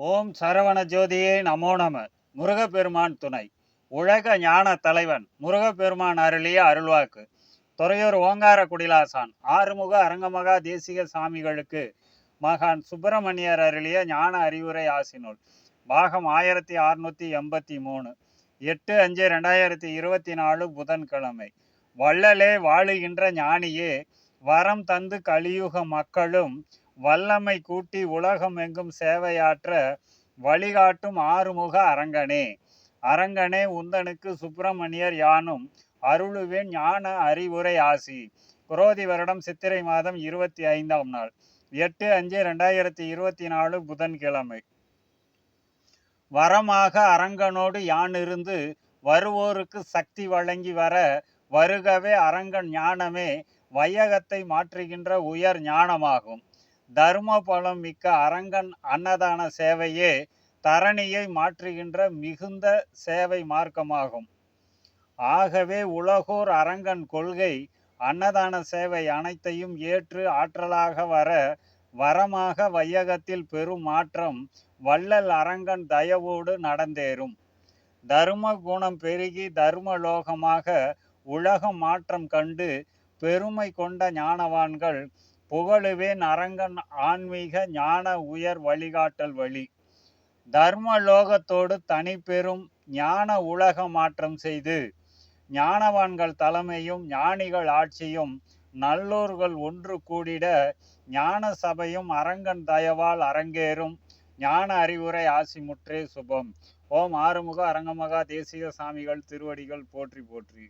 ஓம் சரவண ஜோதியே நமோ நம. முருகப்பெருமான் துணை. உலக ஞான தலைவன் முருகப்பெருமான் அருளிய அருள்வாக்கு. துறையூர் ஓங்கார குடிலாசான் ஆறுமுக அரங்கமகா தேசிக சாமிகளுக்கு மகான் சுப்பிரமணியர் அருளிய ஞான அறிவுரை ஆசினுள் பாகம் ஆயிரத்தி அறுநூத்தி எண்பத்தி மூணு. எட்டு அஞ்சு ரெண்டாயிரத்தி இருபத்தி நாலு புதன்கிழமை. வள்ளலே வாழுகின்ற ஞானியே வரம் தந்து கலியுக மக்களும் வல்லமை கூட்டி உலகம் எங்கும் சேவையாற்ற வழிகாட்டும் ஆறுமுக அரங்கனே. அரங்கனே உந்தனுக்கு சுப்பிரமணியர் யானும் அருளுவேன் ஞான அறிவுரை ஆசி. குரோதி வருடம் சித்திரை மாதம் இருபத்தி ஐந்தாம் நாள். எட்டு அஞ்சு ரெண்டாயிரத்தி இருபத்தி நாலு புதன்கிழமை. வரமாக அரங்கனோடு யான் இருந்து வருவோருக்கு சக்தி வழங்கி வர வருகவே அரங்கன் ஞானமே வையகத்தை மாற்றுகின்ற உயர் ஞானமாகும். தர்ம பலம் மிக்க அரங்கன் அன்னதான சேவையே தரணியை மாற்றுகின்ற மிகுந்த சேவை மார்க்கமாகும். ஆகவே உலகோர் அரங்கன் கொள்கை அன்னதான சேவை அனைத்தையும் ஏற்று ஆற்றலாக வர வரமாக வையகத்தில் பெரும் மாற்றம் வள்ளல் அரங்கன் தயவோடு நடந்தேறும். தர்ம குணம் பெருகி தர்மலோகமாக உலகம் மாற்றம் கண்டு பெருமை கொண்ட ஞானவான்கள் புகழுவேன் அரங்கன் ஆன்மீக ஞான உயர் வழிகாட்டல் வழி. தர்மலோகத்தோடு தனி பெரும் ஞான உலக மாற்றம் செய்து ஞானவான்கள் தலைமையும் ஞானிகள் ஆட்சியும் நல்லோர்கள் ஒன்று கூடிட ஞான சபையும் அரங்கன் தயவால் அரங்கேறும் ஞான அறிவுரை ஆசிமுற்றே சுபம். ஓம் ஆறுமுக அரங்கமகா தேசிக சாமிகள் திருவடிகள் போற்றி போற்றி.